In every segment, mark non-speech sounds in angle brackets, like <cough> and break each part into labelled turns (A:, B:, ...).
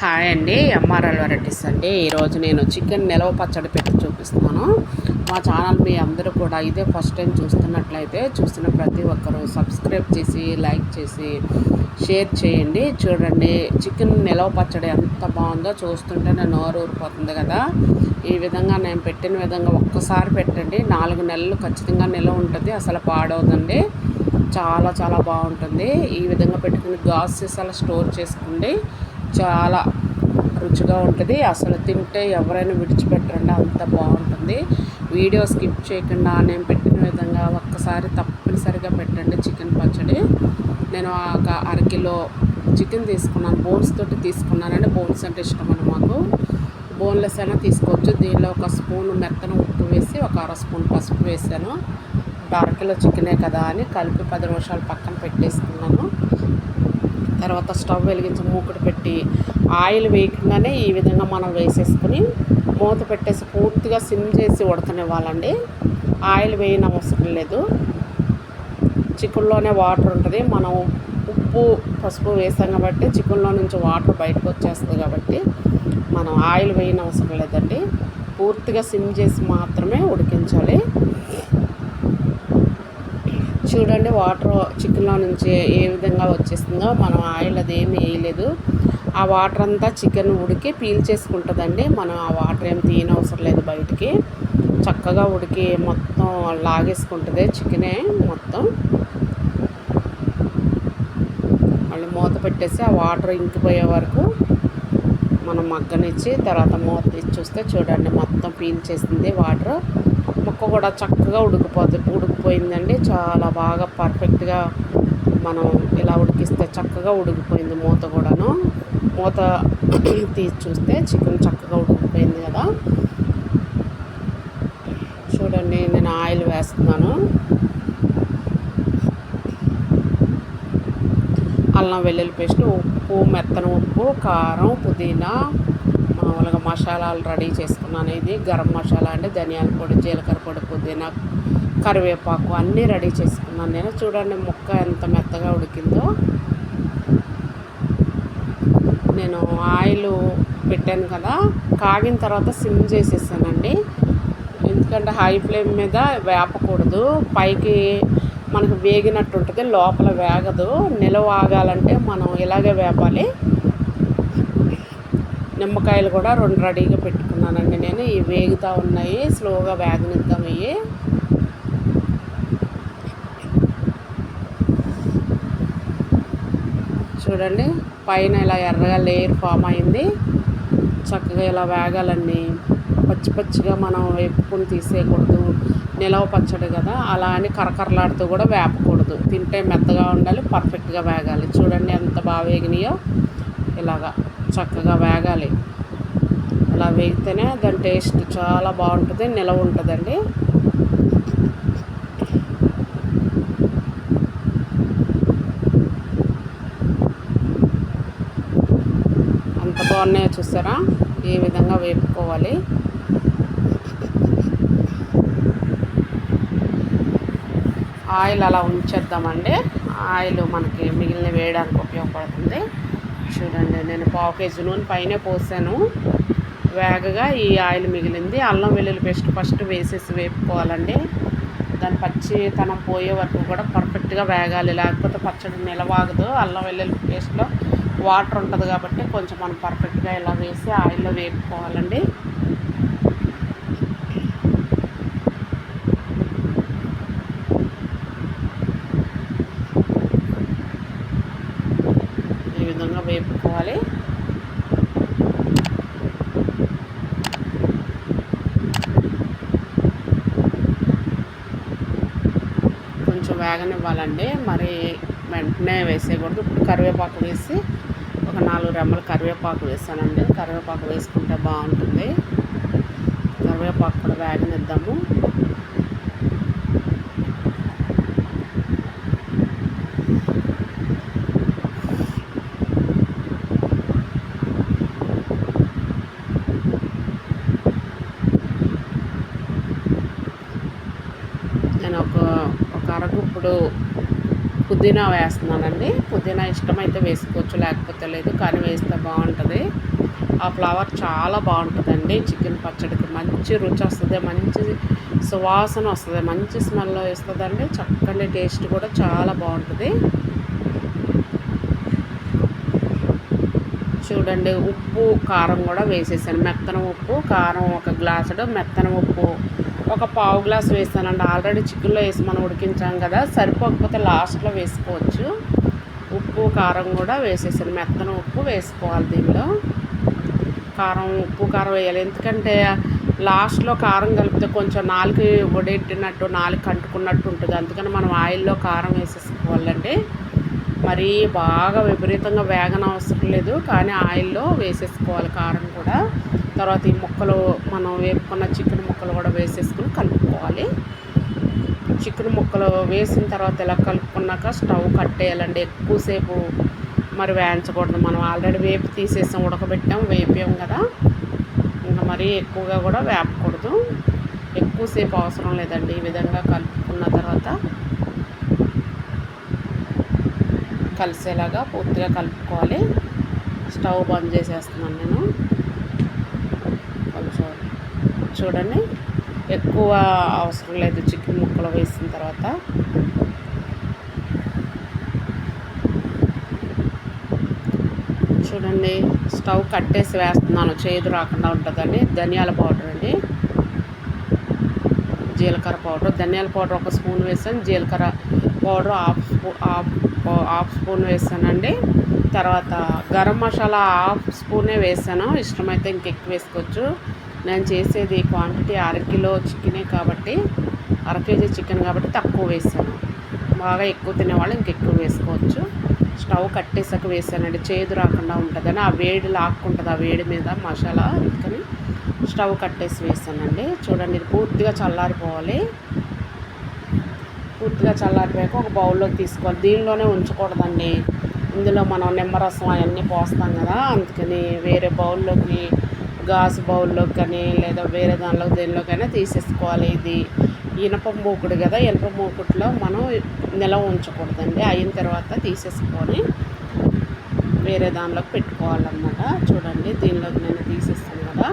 A: Hi అండి MRL varieties అండి. ఈరోజు నేను చికెన్ నిలవ పచ్చడి పెట్టి చూపిస్తున్నాను మా ఛానల్ మీ అందరూ కూడా ఇదే ఫస్ట్ టైం చూస్తున్నట్లయితే చూస్తున్న ప్రతి ఒక్కరూ సబ్స్క్రైబ్ చేసి లైక్ చేసి షేర్ చేయండి. చూడండి చికెన్ నిలవ పచ్చడి ఎంత బాగుందో చూస్తుంటే నేను నోరు ఊరిపోతుంది కదా. ఈ విధంగా నేను పెట్టిన విధంగా ఒక్కసారి పెట్టండి. నాలుగు నెలలు ఖచ్చితంగా నిలవ ఉంటుంది అసలు పాడవదండి. చాలా చాలా బాగుంటుంది. ఈ విధంగా పెట్టుకుని గాస్ సీసాలు స్టోర్ చేసుకోండి. చాలా రుచిగా ఉంటుంది. అసలు తింటే ఎవరైనా విడిచిపెట్టరండి అంత బాగుంటుంది. వీడియో స్కిప్ చేయకుండా నేను పెట్టిన విధంగా ఒక్కసారి తప్పనిసరిగా పెట్టండి చికెన్ పచ్చడి. నేను ఒక అరకిలో చికెన్ తీసుకున్నాను బోన్స్ తోటి తీసుకున్నానండి. బోన్స్ అంటే ఇష్టం అని మాకు. బోన్లెస్ అయినా తీసుకోవచ్చు. దీనిలో ఒక స్పూన్ మెత్తన ఉప్పు వేసి ఒక అర స్పూన్ పసుపు వేసాను. అరకిలో చికెనే కదా అని కలిపి పది నిమిషాలు పక్కన పెట్టేసుకున్నాను. తర్వాత స్టవ్ వెలిగించి మూకుడు పెట్టి ఆయిల్ వేయకుండానే ఈ విధంగా మనం వేసేసుకుని మూత పెట్టేసి పూర్తిగా సిమ్ చేసి ఉడకనివ్వాలండి. ఆయిల్ వేయని అవసరం లేదు. చికెన్లోనే వాటర్ ఉంటుంది. మనం ఉప్పు పసుపు వేసాం కాబట్టి చికెన్లో నుంచి వాటర్ బయటకు వచ్చేస్తుంది కాబట్టి మనం ఆయిల్ వేయని అవసరం లేదండి. పూర్తిగా సిమ్ చేసి మాత్రమే ఉడికించాలి. చూడండి వాటర్ చికెన్లో నుంచి ఏ విధంగా వచ్చేస్తుందో. మనం ఆయిల్ అది ఏమి వేయలేదు. ఆ వాటర్ అంతా చికెన్ ఉడికి పీల్ చేసుకుంటుందండి. మనం ఆ వాటర్ ఏం తీయనవసరం లేదు బయటికి. చక్కగా ఉడికి మొత్తం లాగేసుకుంటుంది చికెనే మొత్తం. మళ్ళీ మూత పెట్టేసి ఆ వాటర్ ఇంకిపోయే వరకు మనం మగ్గనిచ్చి తర్వాత మూత ఇచ్చి చూస్తే చూడండి మొత్తం పీల్ చేసింది వాటర్. ముక్క కూడా చక్కగా ఉడికిపోతుంది ఉడికిపోయిందండి. చాలా బాగా పర్ఫెక్ట్గా మనం ఇలా ఉడికిస్తే చక్కగా ఉడికిపోయింది మూత కూడాను. మూత <clears throat> తీసి చూస్తే చికెన్ చక్కగా ఉడికిపోయింది కదా. చూడండి నేను ఆయిల్ వేస్తున్నాను. అల్లం వెల్లుల్లి పేస్ట్ ఉప్పు మెత్తన ఉప్పు కారం పుదీనా మామూలుగా మసాలాలు రెడీ చేసుకున్నాను. ఇది గరం మసాలా అంటే ధనియాల పొడి జీలకర్ర పొడి పుదీనా కరివేపాకు అన్నీ రెడీ చేసుకున్నాను నేను. చూడండి ముక్క ఎంత మెత్తగా ఉడికిందో. నేను ఆయిల్ పెట్టాను కదా కాగిన తర్వాత సిమ్ చేసేసానండి. ఎందుకంటే హై ఫ్లేమ్ మీద వేపకూడదు. పైకి మనకు వేగినట్టు ఉంటుంది లోపల వేగదు. నిలవ ఆగాలంటే మనం ఇలాగే వేపాలి. నిమ్మకాయలు కూడా రెండు రెడీగా పెట్టుకున్నానండి నేను. ఇవి వేగుతూ ఉన్నాయి. స్లోగా వేగనిద్దాం ఇవి చూడండి పైన ఇలా ఎర్రగా లేయర్ ఫామ్ అయింది. చక్కగా ఇలా వేగాలండి. పచ్చి పచ్చిగా మనం వేపుకొని తీసేయకూడదు. నిలవ పచ్చడి కదా అలా అని కరకరలాడుతూ కూడా వేపకూడదు. తింటే మెత్తగా ఉండాలి పర్ఫెక్ట్గా వేగాలి. చూడండి ఎంత బాగా వేగినాయో. ఇలాగా చక్కగా వేగాలి. అలా వేగితేనే దాని టేస్ట్ చాలా బాగుంటుంది నిలవ ఉంటుందండి. అంత బాగున్నాయో చూసారా? ఈ విధంగా వేపుకోవాలి? ఆయిల్ అలా ఉంచేద్దామండి. ఆయిల్ మనకి మిగిలిన వేయడానికి ఉపయోగపడుతుంది. చూడండి నేను పావు కేజీ నూనె పైనే పోసాను. వేగగా ఈ ఆయిల్ మిగిలింది. అల్లం వెల్లుల్లి పేస్ట్ ఫస్ట్ వేసేసి వేపుకోవాలండి. దాని పచ్చితనం పోయే వరకు కూడా పర్ఫెక్ట్గా వేగాలి. లేకపోతే పచ్చడి నిలవాగదు. అల్లం వెల్లుల్లి పేస్ట్లో వాటర్ ఉంటుంది కాబట్టి కొంచెం మనం పర్ఫెక్ట్గా ఇలా వేసి ఆయిల్లో వేపుకోవాలండి ఈ విధంగా వేపుకోవాలి కొంచెం వేగనివ్వాలండి. మరి వెంటనే వేసేయకూడదు. ఇప్పుడు కరివేపాకు వేసి ఒక నాలుగు రెమ్మలు కరివేపాకు వేసానండి. కరివేపాకు వేసుకుంటే బాగుంటుంది. కరివేపాకు కూడా వేగనిద్దాము. నేను ఒక ఒక అరగుప్పుడు పుదీనా వేస్తున్నానండి. పుదీనా ఇష్టమైతే వేసుకోవచ్చు లేకపోతే లేదు కానీ వేస్తే బాగుంటుంది. ఆ ఫ్లవర్ చాలా బాగుంటుందండి. చికెన్ పచ్చడికి మంచి రుచి వస్తుంది మంచి సువాసన వస్తుంది మంచి స్మెల్ వేస్తుందండి చక్కని టేస్ట్ కూడా చాలా బాగుంటుంది. చూడండి ఉప్పు కారం కూడా వేసేసాను. మెత్తన ఉప్పు కారం ఒక గ్లాసుడు మెత్తన ఉప్పు ఒక పావు గ్లాస్ వేసానండి ఆల్రెడీ చికెన్లో వేసి మనం ఉడికించాం కదా సరిపోకపోతే లాస్ట్లో వేసుకోవచ్చు. ఉప్పు కారం కూడా వేసేసాను మెత్తన ఉప్పు వేసుకోవాలి దీనిలో. కారం ఉప్పు కారం వేయాలి. ఎందుకంటే లాస్ట్లో కారం కలిపితే కొంచెం నాలుగు ఒడెట్టినట్టు నాలుగు కంటుకున్నట్టు ఉంటుంది. అందుకని మనం ఆయిల్లో కారం వేసేసుకోవాలండి. మరీ బాగా విపరీతంగా వేగన అవసరం లేదు కానీ ఆయిల్లో వేసేసుకోవాలి కారం కూడా. తర్వాత ఈ ముక్కలు మనం వేపుకున్న చికెన్ ముక్కలు కూడా వేసేసుకుని కలుపుకోవాలి. చికెన్ ముక్కలు వేసిన తర్వాత ఇలా కలుపుకున్నాక స్టవ్ కట్టేయాలండి ఎక్కువసేపు మరి వేయించకూడదు. మనం ఆల్రెడీ వేపు తీసేసాం ఉడకబెట్టాం వేపాం కదా. ఇంకా మరీ ఎక్కువగా కూడా వేపకూడదు. ఎక్కువసేపు అవసరం లేదండి. ఈ విధంగా కలుపుకున్న తర్వాత కలిసేలాగా పూర్తిగా కలుపుకోవాలి. స్టవ్ బంద్ చేసేస్తున్నాను నేను. చూడండి. ఎక్కువ అవసరం లేదు చికెన్ ముక్కలు వేసిన తర్వాత. చూడండి స్టవ్ కట్టేసి వేస్తున్నాను. చేదు రాకుండా ఉంటుందని ధనియాల పౌడర్ అండి. జీలకర్ర పౌడర్. ధనియాల పౌడర్ ఒక స్పూన్ వేసాను. జీలకర్ర powder half spoon half half spoon వేసానండి. తర్వాత గరం మసాలా హాఫ్ స్పూనే వేసాను. ఇష్టమైతే ఇంకెక్కువ వేసుకోవచ్చు. నేను చేసేది క్వాంటిటీ అర కిలో చికెనే కాబట్టి అర కేజీ చికెన్ కాబట్టి తక్కువ వేసాను. బాగా ఎక్కువ తినేవాళ్ళు ఇంకెక్కువ వేసుకోవచ్చు. స్టవ్ కట్టేసాక వేసానండి. చేదు రాకుండా ఉంటుందని ఆ వేడి లాక్కుంటుంది ఆ వేడి మీద మసాలా అందుకని స్టవ్ కట్టేసి వేసానండి. చూడండి ఇది పూర్తిగా చల్లారిపోవాలి. పూర్తిగా చల్లారిపోయాక ఒక బౌల్లోకి తీసుకోవాలి. దీనిలోనే ఉంచకూడదండి. ఇందులో మనం నిమ్మరసం అవన్నీ పోస్తాం కదా అందుకని వేరే బౌల్లోకి గాజు బౌల్లో కానీ లేదా వేరే దానిలో దేనిలోకైనా తీసేసుకోవాలి. ఇది ఇనప మూకుడు కదా ఇనప మూకుడులో మనం నిలవ ఉంచకూడదండి. అయిన తర్వాత తీసేసుకొని వేరే దానిలోకి పెట్టుకోవాలన్నమాట. చూడండి దీనిలోకి నేను తీసేస్తాను కదా.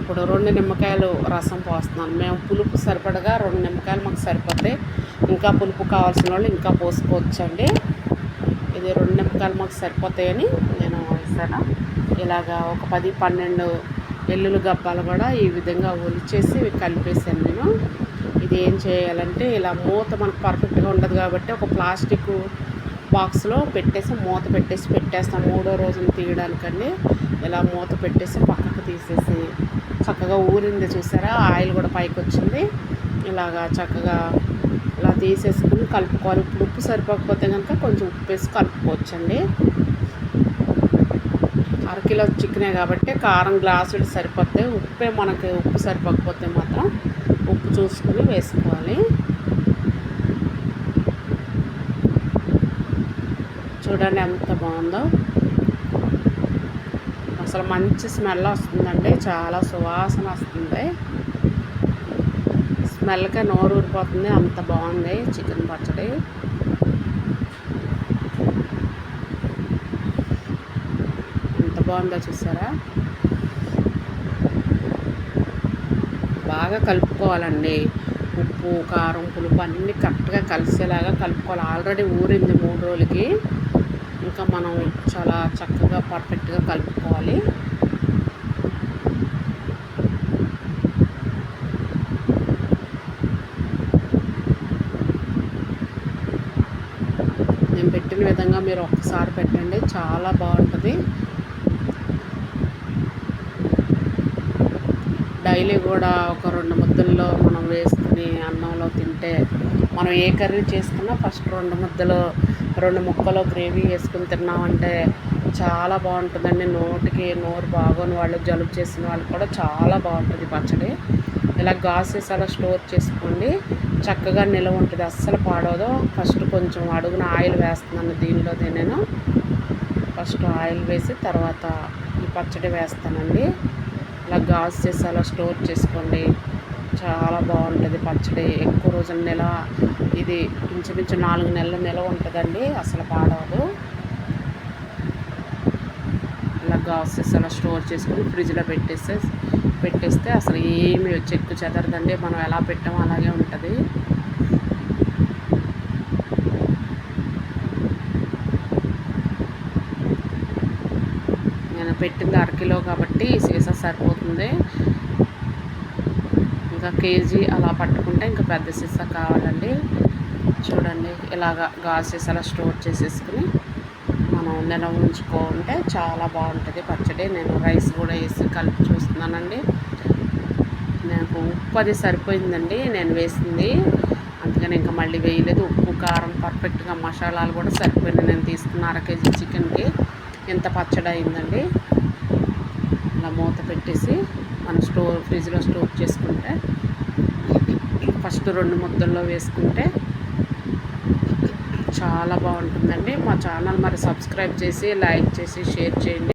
A: ఇప్పుడు రెండు నిమ్మకాయలు రసం పోస్తున్నాను. మేము పులుపు సరిపడగా రెండు నిమ్మకాయలు మాకు సరిపోతాయి ఇంకా పులుపు కావాల్సిన వాళ్ళు ఇంకా పోసుకోవచ్చండి. ఇది రెండు నిమ్మకాయలు మాకు సరిపోతాయని నేను వేసాను ఇలాగా ఒక పది పన్నెండు ఎల్లులు గబ్బాలు కూడా ఈ విధంగా ఒలిచేసి కలిపేసాను నేను. ఇది ఏం చేయాలంటే ఇలా మూత మనకు పర్ఫెక్ట్గా ఉండదు కాబట్టి ఒక ప్లాస్టిక్ బాక్స్లో పెట్టేసి మూత పెట్టేసి పెట్టేస్తాం మూడో రోజున తీయడానికండి. ఇలా మూత పెట్టేసి పక్కకు తీసేసి చక్కగా ఊరింది చూసారా? ఆయిల్ కూడా పైకి వచ్చింది ఇలాగా చక్కగా ఇలా తీసేసుకుని కలుపుకోవాలి. ఇప్పుడు ఉప్పు సరిపోకపోతే కనుక కొంచెం ఉప్పు వేసి కలుపుకోవచ్చండి. అరకిలో చికెనే కాబట్టి కారం గ్లాసులు సరిపోతే ఉప్పే మనకి ఉప్పు సరిపోకపోతే మాత్రం ఉప్పు చూసుకుని వేసుకోవాలి. చూడండి ఎంత బాగుందో. అసలు మంచి స్మెల్ వస్తుందండి. చాలా సువాసన వస్తుంది. స్మెల్కే నోరు ఊరిపోతుంది అంత బాగుంది చికెన్ పచ్చడి. బాగుందో చూసారా? బాగా కలుపుకోవాలండి. ఉప్పు కారం పులుపు అన్నీ కరెక్ట్గా కలిసేలాగా కలుపుకోవాలి. ఆల్రెడీ ఊరింది మూడు రోజులకి. ఇంకా మనం చాలా చక్కగా పర్ఫెక్ట్గా కలుపుకోవాలి. నేను పెట్టిన విధంగా మీరు ఒక్కసారి పెట్టండి. చాలా బాగుంటుంది. డైలీ కూడా ఒక రెండు ముద్దల్లో మనం వేసుకుని అన్నంలో తింటే మనం ఏ కర్రీ చేసుకున్నా ఫస్ట్ రెండు ముద్దలు రెండు ముక్కలు గ్రేవీ వేసుకుని తిన్నామంటే చాలా బాగుంటుందండి. నోటికి నోరు బాగోని వాళ్ళు జలుబు చేసిన వాళ్ళు కూడా చాలా బాగుంటుంది పచ్చడి. ఇలా గాసెస్ అలా స్టోర్ చేసుకోండి. చక్కగా నిలవ ఉంటుంది. అస్సలు పాడవదు. ఫస్ట్ కొంచెం అడుగున ఆయిల్ వేస్తున్నాను దీనిలో నేను. ఫస్ట్ ఆయిల్ వేసి తర్వాత ఈ పచ్చడి వేస్తానండి. ఇలా గాజు చేసి అలా స్టోర్ చేసుకోండి. చాలా బాగుంటుంది పచ్చడి. ఎక్కువ రోజుల నెల ఇది ఇంచుమించు నాలుగు నెలల నెల ఉంటుందండి. అసలు పాడవదు. ఇలా గాసెస్ అలా స్టోర్ చేసుకొని ఫ్రిడ్జ్లో పెట్టేస్తే పెట్టేస్తే అసలు ఏమి చెక్కు చెదరదండి. మనం ఎలా పెట్టామో అలాగే ఉంటుంది. పెట్టింది అరకిలో కాబట్టి సీసా సరిపోతుంది. ఇంకా కేజీ అలా పట్టుకుంటే ఇంకా పెద్ద సీసా కావాలండి. చూడండి ఇలాగా గాజు సీసాలో స్టోర్ చేసేసుకుని మనం నిల్వ ఉంచుకుంటే చాలా బాగుంటుంది పచ్చడి. నేను రైస్ కూడా వేసి కలిపి చూస్తున్నానండి. నాకు ఉప్పు అది సరిపోయిందండి నేను వేసింది. అందుకని ఇంకా మళ్ళీ వేయలేదు. ఉప్పు కారం పర్ఫెక్ట్గా మసాలాలు కూడా సరిపోయినాయి. నేను తీసుకున్న అర కేజీ చికెన్కి. ఎంత పచ్చడి అయిందండి? ఇలా మూత పెట్టేసి మనం స్టోర్ ఫ్రిడ్జ్లో స్టోర్ చేసుకుంటే ఫస్ట్ రెండు ముద్దల్లో వేసుకుంటే చాలా బాగుంటుందండి. మా ఛానల్ మరి సబ్స్క్రైబ్ చేసి లైక్ చేసి షేర్ చేయండి.